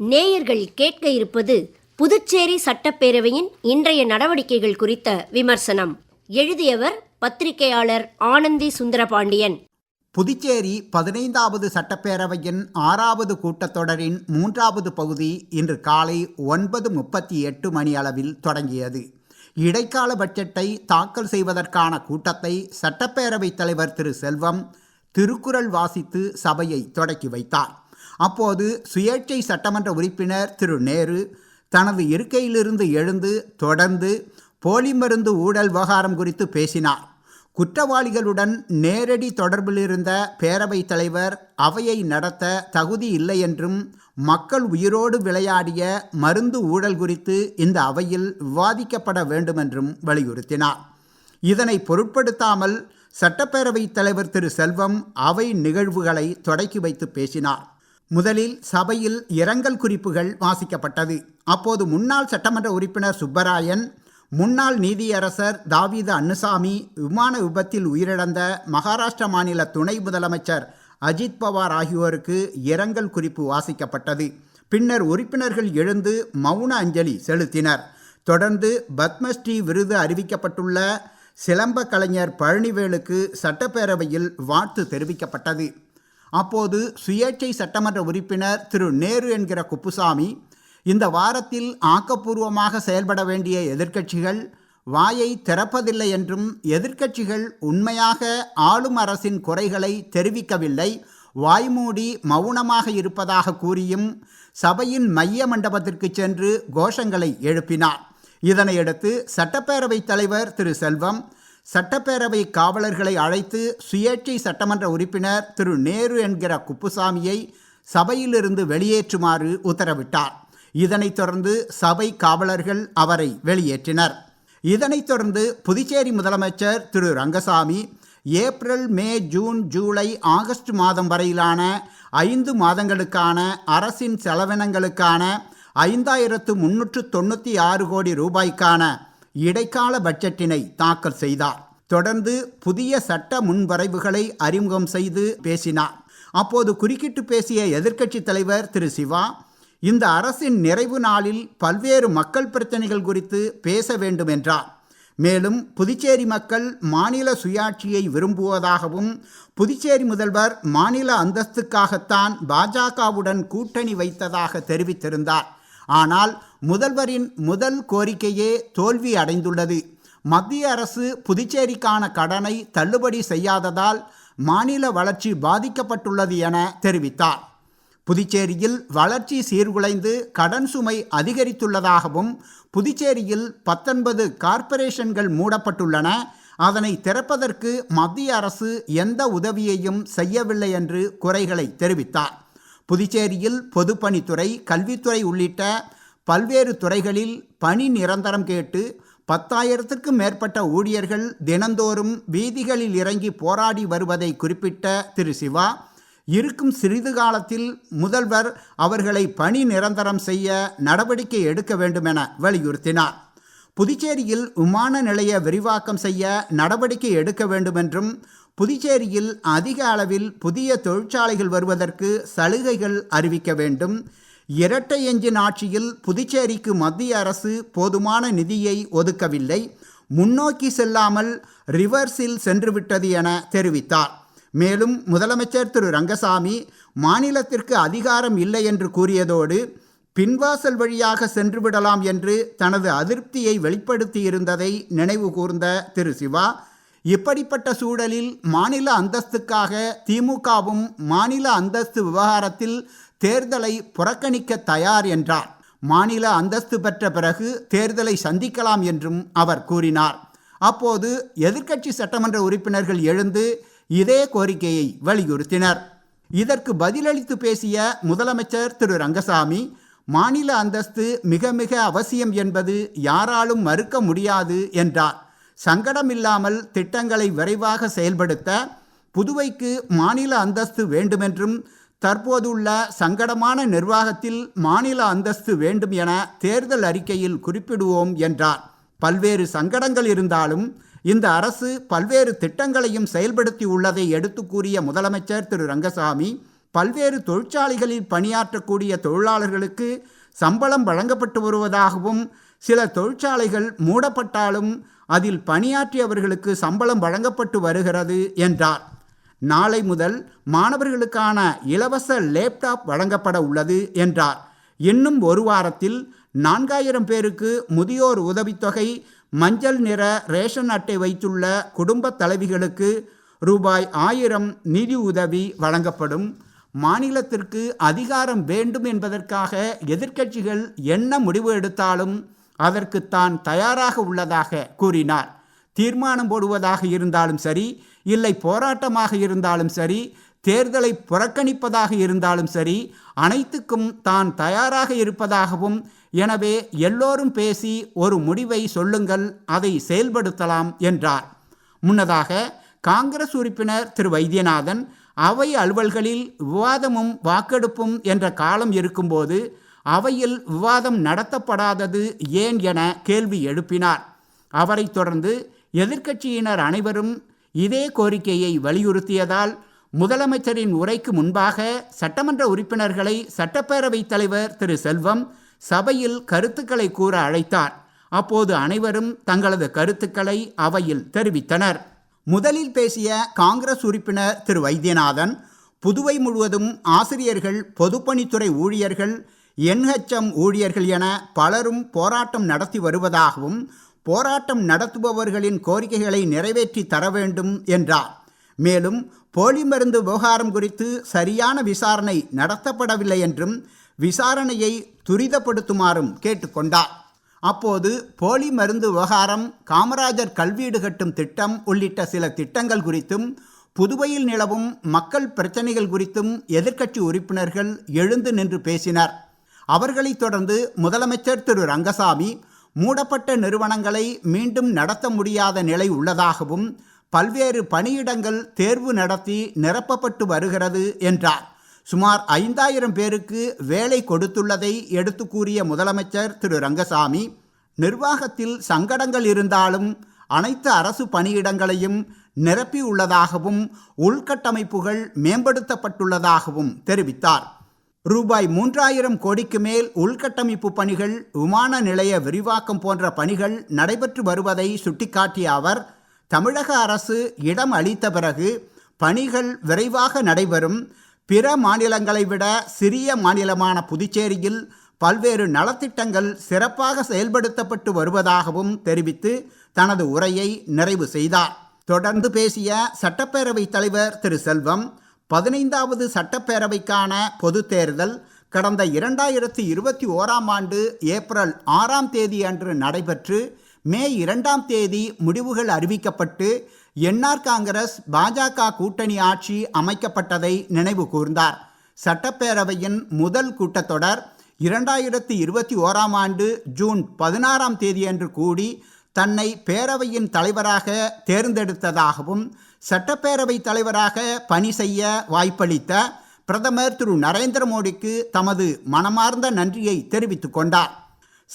நேயர்கள் கேட்க இருப்பது புதுச்சேரி சட்டப்பேரவையின் இன்றைய நடவடிக்கைகள் குறித்த விமர்சனம். எழுதியவர் பத்திரிகையாளர் ஆனந்தி சுந்தரபாண்டியன். புதுச்சேரி பதினைந்தாவது சட்டப்பேரவையின் ஆறாவது கூட்டத்தொடரின் மூன்றாவது பகுதி இன்று காலை ஒன்பது முப்பத்தி எட்டு மணி அளவில் தொடங்கியது. இடைக்கால பட்ஜெட்டை தாக்கல் செய்வதற்கான கூட்டத்தை சட்டப்பேரவைத் தலைவர் திரு செல்வம் திருக்குறள் வாசித்து சபையை தொடக்கி வைத்தார். அப்போது சுயேட்சை சட்டமன்ற உறுப்பினர் திரு நேரு தனது இருக்கையிலிருந்து எழுந்து தொடர்ந்து போலி மருந்து ஊழல் விவகாரம் குறித்து பேசினார். குற்றவாளிகளுடன் நேரடி தொடர்பில் இருந்த பேரவைத் தலைவர் அவையை நடத்த தகுதி இல்லை என்றும் மக்கள் உயிரோடு விளையாடிய மருந்து ஊழல் குறித்து இந்த அவையில் விவாதிக்கப்பட வேண்டும் என்றும் வலியுறுத்தினார். இதனை பொருட்படுத்தாமல் சட்டப்பேரவைத் தலைவர் திரு செல்வம் அவை நிகழ்வுகளை தொடக்கி வைத்து பேசினார். முதலில் சபையில் இரங்கல் குறிப்புகள் வாசிக்கப்பட்டது. அப்போது முன்னாள் சட்டமன்ற உறுப்பினர் சுப்பராயன் முன்னாள் நீதியரசர் தாவீது அன்னுசாமி விமான விபத்தில் உயிரிழந்த மகாராஷ்டிர மாநில துணை முதலமைச்சர் அஜித் பவார் ஆகியோருக்கு இரங்கல் குறிப்பு வாசிக்கப்பட்டது. பின்னர் உறுப்பினர்கள் எழுந்து மௌன அஞ்சலி செலுத்தினர். தொடர்ந்து பத்மஸ்ரீ விருது அறிவிக்கப்பட்டுள்ள சிலம்ப கலைஞர் பழனிவேலுக்கு சட்டப்பேரவையில் வாழ்த்து தெரிவிக்கப்பட்டது. அப்போது சுயேட்சை சட்டமன்ற உறுப்பினர் திரு நேரு என்கிற குப்புசாமி இந்த வாரத்தில் ஆக்கப்பூர்வமாக செயல்பட வேண்டிய எதிர்க்கட்சிகள் வாயை திறப்பதில்லை என்றும் எதிர்க்கட்சிகள் உண்மையாக ஆளும் அரசின் குறைகளை தெரிவிக்கவில்லை வாய்மூடி மௌனமாக இருப்பதாக கூறியும் சபையின் மைய மண்டபத்திற்கு சென்று கோஷங்களை எழுப்பினார். இதனையடுத்து சட்டப்பேரவைத் தலைவர் திரு செல்வம் சட்டப்பேரவை காவலர்களை அழைத்து சுயேட்சை சட்டமன்ற உறுப்பினர் திரு. நேரு என்கிற குப்புசாமியை சபையிலிருந்து வெளியேற்றுமாறு உத்தரவிட்டார். இதனைத் தொடர்ந்து சபை காவலர்கள் அவரை வெளியேற்றினர். இதனைத் தொடர்ந்து புதுச்சேரி முதலமைச்சர் திரு. Rangasamy April May June July August மாதம் வரையிலான ஐந்து மாதங்களுக்கான அரசின் செலவினங்களுக்கான ஐந்தாயிரத்து முன்னூற்று தொண்ணூற்றி ஆறு கோடி ரூபாய்க்கான இடைக்கால பட்ஜெட்டினை தாக்கல் செய்தார். தொடர்ந்து புதிய சட்ட முன்வரைவுகளை அறிமுகம் செய்து பேசினார். அப்போது குறுக்கிட்டு பேசிய எதிர்க்கட்சித் தலைவர் திரு. சிவா இந்த அரசின் நிறைவு நாளில் பல்வேறு மக்கள் பிரச்சனைகள் குறித்து பேச வேண்டும் என்றார். மேலும் புதுச்சேரி மக்கள் மாநில சுயாட்சியை விரும்புவதாகவும் புதுச்சேரி முதல்வர் மாநில அந்தஸ்துக்காகத்தான் பாஜகவுடன் கூட்டணி வைத்ததாக தெரிவித்திருந்தார். ஆனால் முதல்வரின் முதல் கோரிக்கையே தோல்வி அடைந்துள்ளது. மத்திய அரசு புதுச்சேரிக்கான கடனை தள்ளுபடி செய்யாததால் மாநில வளர்ச்சி பாதிக்கப்பட்டுள்ளது என தெரிவித்தார். புதுச்சேரியில் வளர்ச்சி சீர்குலைந்து கடன் சுமை அதிகரித்துள்ளதாகவும் புதுச்சேரியில் பத்தொன்பது கார்ப்பரேஷன்கள் மூடப்பட்டுள்ளன. அதனை திறப்பதற்கு மத்திய அரசு எந்த உதவியையும் செய்யவில்லை என்று குறைகளை தெரிவித்தார். புதுச்சேரியில் பொதுப்பணித்துறை கல்வித்துறை உள்ளிட்ட பல்வேறு துறைகளில் பணி நிரந்தரம் கேட்டு பத்தாயிரத்துக்கும் மேற்பட்ட ஊழியர்கள் தினந்தோறும் வீதிகளில் இறங்கி போராடி வருவதை குறிப்பிட்ட திரு. சிவா இருக்கும் சிறிது காலத்தில் முதல்வர் அவர்களை பணி நிரந்தரம் செய்ய நடவடிக்கை எடுக்க வேண்டுமென வலியுறுத்தினார். புதுச்சேரியில் விமான நிலைய விரிவாக்கம் செய்ய நடவடிக்கை எடுக்க வேண்டுமென்றும் புதுச்சேரியில் அதிக அளவில் புதிய தொழிற்சாலைகள் வருவதற்கு சலுகைகள் அறிவிக்க வேண்டும் இரட்டை எஞ்சின் ஆட்சியில் புதுச்சேரிக்கு மத்திய அரசு போதுமான நிதியை ஒதுக்கவில்லை. முன்னோக்கி செல்லாமல் ரிவர்ஸில் சென்றுவிட்டது என தெரிவித்தார். மேலும் முதலமைச்சர் திரு ரங்கசாமி மாநிலத்திற்கு அதிகாரம் இல்லை என்று கூறியதோடு பின்வாசல் வழியாக சென்று விடலாம் என்று தனது அதிருப்தியை வெளிப்படுத்தியிருந்ததை நினைவு கூர்ந்த திரு சிவா இப்படிப்பட்ட சூழலில் மாநில அந்தஸ்துக்காக திமுகவும் மாநில அந்தஸ்து விவகாரத்தில் தேர்தலை புறக்கணிக்க தயார் என்றார். மாநில அந்தஸ்து பெற்ற பிறகு தேர்தலை சந்திக்கலாம் என்றும் அவர் கூறினார். அப்போது எதிர்க்கட்சி சட்டமன்ற உறுப்பினர்கள் எழுந்து இதே கோரிக்கையை வலியுறுத்தினர். இதற்கு பதிலளித்து பேசிய முதலமைச்சர் திரு. ரங்கசாமி மாநில அந்தஸ்து மிக மிக அவசியம் என்பது யாராலும் மறுக்க முடியாது என்றார். சங்கடமில்லாமல் திட்டங்களை விரைவாக செயல்படுத்த புதுவைக்கு மாநில அந்தஸ்து வேண்டுமென்றும் தற்போதுள்ள சங்கடமான நிர்வாகத்தில் மாநில அந்தஸ்து வேண்டும் என தேர்தல் அறிக்கையில் குறிப்பிடுவோம் என்றார். பல்வேறு சங்கடங்கள் இருந்தாலும் இந்த அரசு பல்வேறு திட்டங்களையும் செயல்படுத்தி உள்ளதை எடுத்து கூறிய முதலமைச்சர் திரு ரங்கசாமி பல்வேறு தொழிற்சாலைகளில் பணியாற்றக்கூடிய தொழிலாளர்களுக்கு சம்பளம் வழங்கப்பட்டு வருவதாகவும் சில தொழிற்சாலைகள் மூடப்பட்டாலும் அதில் பணியாற்றியவர்களுக்கு சம்பளம் வழங்கப்பட்டு வருகிறது என்றார். நாளை முதல் மாணவர்களுக்கான இலவச லேப்டாப் வழங்கப்பட உள்ளது என்றார். இன்னும் ஒரு வாரத்தில் நான்காயிரம் பேருக்கு முதியோர் உதவித்தொகை மஞ்சள் நிற ரேஷன் அட்டை வைத்துள்ள குடும்ப தலைவிகளுக்கு ரூபாய் ஆயிரம் நிதி உதவி வழங்கப்படும். மாநிலத்திற்கு அதிகாரம் வேண்டும் என்பதற்காக எதிர்க்கட்சிகள் என்ன முடிவு எடுத்தாலும் அதற்கு தான் தயாராக உள்ளதாக கூறினார். தீர்மானம் போடுவதாக இருந்தாலும் சரி இல்லை போராட்டமாக இருந்தாலும் சரி தேர்தலை புறக்கணிப்பதாக இருந்தாலும் சரி அனைத்துக்கும் தான் தயாராக இருப்பதாகவும் எனவே எல்லோரும் பேசி ஒரு முடிவை சொல்லுங்கள் அதை செயல்படுத்தலாம் என்றார். முன்னதாக காங்கிரஸ் உறுப்பினர் திரு. வைத்தியநாதன் அவை அலுவல்களில் விவாதமும் வாக்கெடுப்பும் என்ற காலம் இருக்கும்போது அவையில் விவாதம் நடத்தப்படாதது ஏன் என கேள்வி எழுப்பினார். அவரைத் தொடர்ந்து எதிர்க்கட்சியினர் அனைவரும் இதே கோரிக்கையை வலியுறுத்தியதால் முதலமைச்சரின் உரைக்கு முன்பாக சட்டமன்ற உறுப்பினர்களை சட்டப்பேரவைத் தலைவர் திரு. செல்வம் சபையில் கருத்துக்களை கூற அழைத்தார். அப்போது அனைவரும் தங்களது கருத்துக்களை அவையில் தெரிவித்தனர். முதலில் பேசிய காங்கிரஸ் உறுப்பினர் திரு. வைத்தியநாதன் புதுவை முழுவதும் ஆசிரியர்கள் பொதுப்பணித்துறை ஊழியர்கள் என்ஹெச்எம் ஊழியர்கள் என பலரும் போராட்டம் நடத்தி வருவதாகவும் போராட்டம் நடத்துபவர்களின் கோரிக்கைகளை நிறைவேற்றி தர வேண்டும் என்றார். மேலும் போலி மருந்து விவகாரம் குறித்து சரியான விசாரணை நடத்தப்படவில்லை என்றும் விசாரணையை துரிதப்படுத்துமாறும் கேட்டுக்கொண்டார் அப்போது போலி மருந்து விவகாரம் காமராஜர் கல்வீடு கட்டும் திட்டம் உள்ளிட்ட சில திட்டங்கள் குறித்தும் புதுவையில் நிலவும் மக்கள் பிரச்சனைகள் குறித்தும் எதிர்க்கட்சி உறுப்பினர்கள் எழுந்து நின்று பேசினர். அவர்களைத் தொடர்ந்து முதலமைச்சர் திரு ரங்கசாமி மூடப்பட்ட நிறுவனங்களை மீண்டும் நடத்த முடியாத நிலை உள்ளதாகவும் பல்வேறு பணியிடங்கள் தேர்வு நடத்தி நிரப்பப்பட்டு வருகிறது என்றார். சுமார் ஐந்தாயிரம் பேருக்கு வேலை கொடுத்துள்ளதை எடுத்து கூறிய முதலமைச்சர் திரு. ரங்கசாமி நிர்வாகத்தில் சங்கடங்கள் இருந்தாலும் அனைத்து அரசு பணியிடங்களையும் நிரப்பியுள்ளதாகவும் உள்கட்டமைப்புகள் மேம்படுத்தப்பட்டுள்ளதாகவும் தெரிவித்தார். ரூபாய் மூன்றாயிரம் கோடிக்கு மேல் உள்கட்டமைப்பு பணிகள் விமான நிலைய விரிவாக்கம் போன்ற பணிகள் நடைபெற்று வருவதை சுட்டிக்காட்டிய அவர் தமிழக அரசு இடம் அளித்த பிறகு பணிகள் விரைவாக நடைபெறும். பிற மாநிலங்களை விட சிறிய மாநிலமான புதுச்சேரியில் பல்வேறு நலத்திட்டங்கள் சிறப்பாக செயல்படுத்தப்பட்டு வருவதாகவும் தெரிவித்து தனது உரையை நிறைவு செய்தார். தொடர்ந்து பேசிய சட்டப்பேரவைத் தலைவர் திரு செல்வம் பதினைந்தாவது சட்டப்பேரவைக்கான பொது தேர்தல் கடந்த இரண்டாயிரத்தி இருபத்தி ஓராம் ஆண்டு ஏப்ரல் ஆறாம் தேதி அன்று நடைபெற்று மே இரண்டாம் தேதி முடிவுகள் அறிவிக்கப்பட்டு என்ஆர் காங்கிரஸ் பாஜக கூட்டணி ஆட்சி அமைக்கப்பட்டதை நினைவு கூர்ந்தார். சட்டப்பேரவையின் முதல் கூட்டத்தொடர் இரண்டாயிரத்தி இருபத்தி ஓராம் ஆண்டு ஜூன் பதினாறாம் தேதியன்று கூடி தன்னை பேரவையின் தலைவராக தேர்ந்தெடுத்ததாகவும் சட்டப்பேரவை தலைவராக பணி செய்ய வாய்ப்பளித்த பிரதமர் திரு. நரேந்திர மோடிக்கு தமது மனமார்ந்த நன்றியை தெரிவித்துக் கொண்டார்.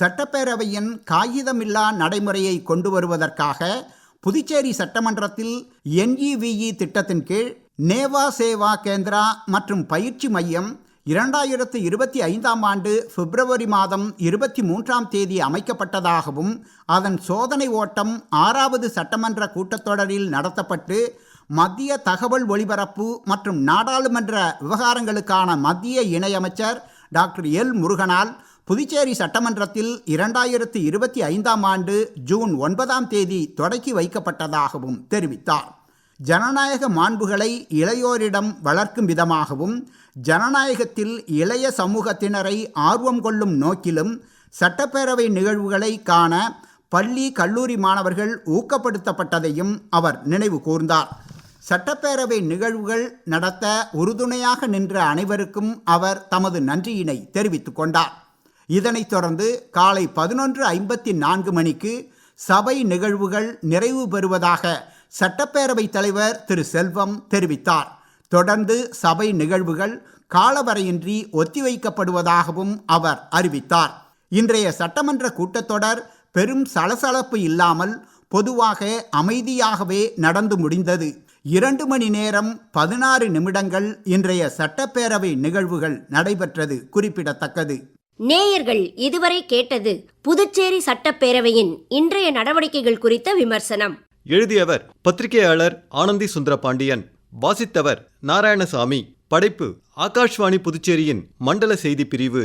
சட்டப்பேரவையின் காகிதமில்லா நடைமுறையை கொண்டு வருவதற்காக புதுச்சேரி சட்டமன்றத்தில் என்இவிஇ திட்டத்தின் கீழ் நேவா சேவா கேந்திரா மற்றும் பயிற்சி மையம் இரண்டாயிரத்து இருபத்தி ஐந்தாம் ஆண்டு பிப்ரவரி மாதம் இருபத்தி மூன்றாம் தேதி அமைக்கப்பட்டதாகவும் அதன் சோதனை ஓட்டம் ஆறாவது சட்டமன்ற கூட்டத்தொடரில் நடத்தப்பட்டு மத்திய தகவல் ஒலிபரப்பு மற்றும் நாடாளுமன்ற விவகாரங்களுக்கான மத்திய இணையமைச்சர் டாக்டர் எல் முருகனால் புதுச்சேரி சட்டமன்றத்தில் இரண்டாயிரத்து இருபத்தி ஐந்தாம் ஆண்டு ஜூன் ஒன்பதாம் தேதி தொடக்கி வைக்கப்பட்டதாகவும் தெரிவித்தார். ஜனநாயக மாண்புகளை இளையோரிடம் வளர்க்கும் விதமாகவும் ஜனநாயகத்தில் இளைய சமூகத்தினரை ஆர்வம் கொள்ளும் நோக்கிலும் சட்டப்பேரவை நிகழ்வுகளை காண பள்ளி கல்லூரி மாணவர்கள் ஊக்கப்படுத்தப்பட்டதையும் அவர் நினைவு கூர்ந்தார். சட்டப்பேரவை நிகழ்வுகள் நடத்த உறுதுணையாக நின்ற அனைவருக்கும் அவர் தமது நன்றியினை தெரிவித்துக் கொண்டார். இதனைத் தொடர்ந்து காலை பதினொன்று ஐம்பத்தி நான்கு மணிக்கு சபை நிகழ்வுகள் நிறைவு பெறுவதாக சட்டப்பேரவைத் தலைவர் திரு. செல்வம் தெரிவித்தார். தொடர்ந்து சபை நிகழ்வுகள் காலவரையின்றி ஒத்திவைக்கப்படுவதாகவும் அவர் அறிவித்தார். இன்றைய சட்டமன்ற கூட்டத்தொடர் பெரும் சலசலப்பு இல்லாமல் பொதுவாக அமைதியாகவே நடந்து முடிந்தது. இரண்டு மணி நேரம் பதினாறு நிமிடங்கள் இன்றைய சட்டப்பேரவை நிகழ்வுகள் நடைபெற்றது குறிப்பிடத்தக்கது. நேயர்கள் இதுவரை கேட்டது புதுச்சேரி சட்டப்பேரவையின் இன்றைய நடவடிக்கைகள் குறித்த விமர்சனம். எழுதியவர் பத்திரிகையாளர் ஆனந்தி சுந்தரபாண்டியன் வாசித்தவர் நாராயணசாமி படைப்பு ஆகாஷ்வாணி புதுச்சேரியின் மண்டல செய்தி பிரிவு.